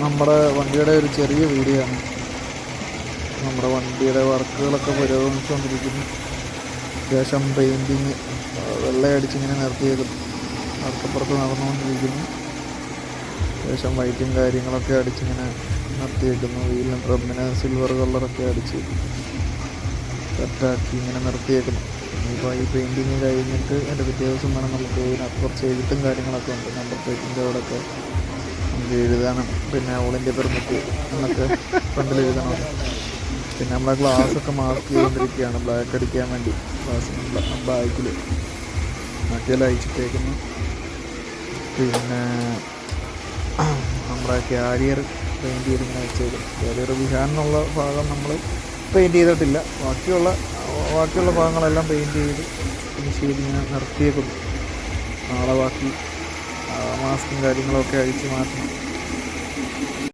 നമ്മുടെ വണ്ടിയുടെ ഒരു ചെറിയ വീഡിയോ ആണ്. നമ്മുടെ വണ്ടിയുടെ വർക്കുകളൊക്കെ പുരോഗമിച്ചുകൊണ്ടിരിക്കുന്നു. അത്യാവശ്യം പെയിന്റിങ് വെള്ളയടിച്ചിങ്ങനെ നിർത്തിയത് അടുത്തപ്പുറത്ത് നടന്നുകൊണ്ടിരിക്കുന്നു. അത്യാവശ്യം വൈറ്റും കാര്യങ്ങളൊക്കെ അടിച്ചിങ്ങനെ നിർത്തിയേക്കുന്നു വീലിന് ഡ്രമ്മിന് സിൽവർ കളറൊക്കെ അടിച്ച് സെറ്റാക്കി ഇങ്ങനെ നിർത്തിയേക്കുന്നു ഇനിയിപ്പോൾ ഈ പെയിന്റിങ് കഴിഞ്ഞിട്ട് എന്റെ പിറ്റേ ദിവസം വേണം നമുക്ക് അപ്പുറത്ത് ചെയ്തിട്ടും കാര്യങ്ങളൊക്കെ ഉണ്ട്. നമ്പർ പ്ലേറ്റിന്റെ അവിടെയൊക്കെ നമുക്ക് എഴുതാനും പിന്നെ ഓൾ ഇന്ത്യ പെർമിറ്റ് എന്നൊക്കെ ഫ്രണ്ടിൽ എഴുതണം. പിന്നെ നമ്മളെ ഗ്ലാസ് ഒക്കെ മാർക്ക് ചെയ്തുകൊണ്ടിരിക്കുകയാണ് ബ്ലാക്ക് അടിക്കാൻ വേണ്ടി. ഗ്ലാസ് ബാക്കിൽ മറ്റേല അയച്ചിട്ടേക്കുന്നു. പിന്നെ നമ്മുടെ ക്യാരിയർ പെയിന്റ് ചെയ്തിങ്ങനെ ഇങ്ങനെ ക്യാരിയർ വിഹാനുള്ള ഭാഗം നമ്മൾ പെയിന്റ് ചെയ്തിട്ടില്ല. ബാക്കിയുള്ള ബാക്കിയുള്ള ഭാഗങ്ങളെല്ലാം പെയിന്റ് ചെയ്ത് ഫിനിഷ് ചെയ്ത് ഇങ്ങനെ നിർത്തിയേക്കുന്നു. നാളെ ബാക്കി മാസ്കും കാര്യങ്ങളൊക്കെ അഴിച്ച് മാറ്റണം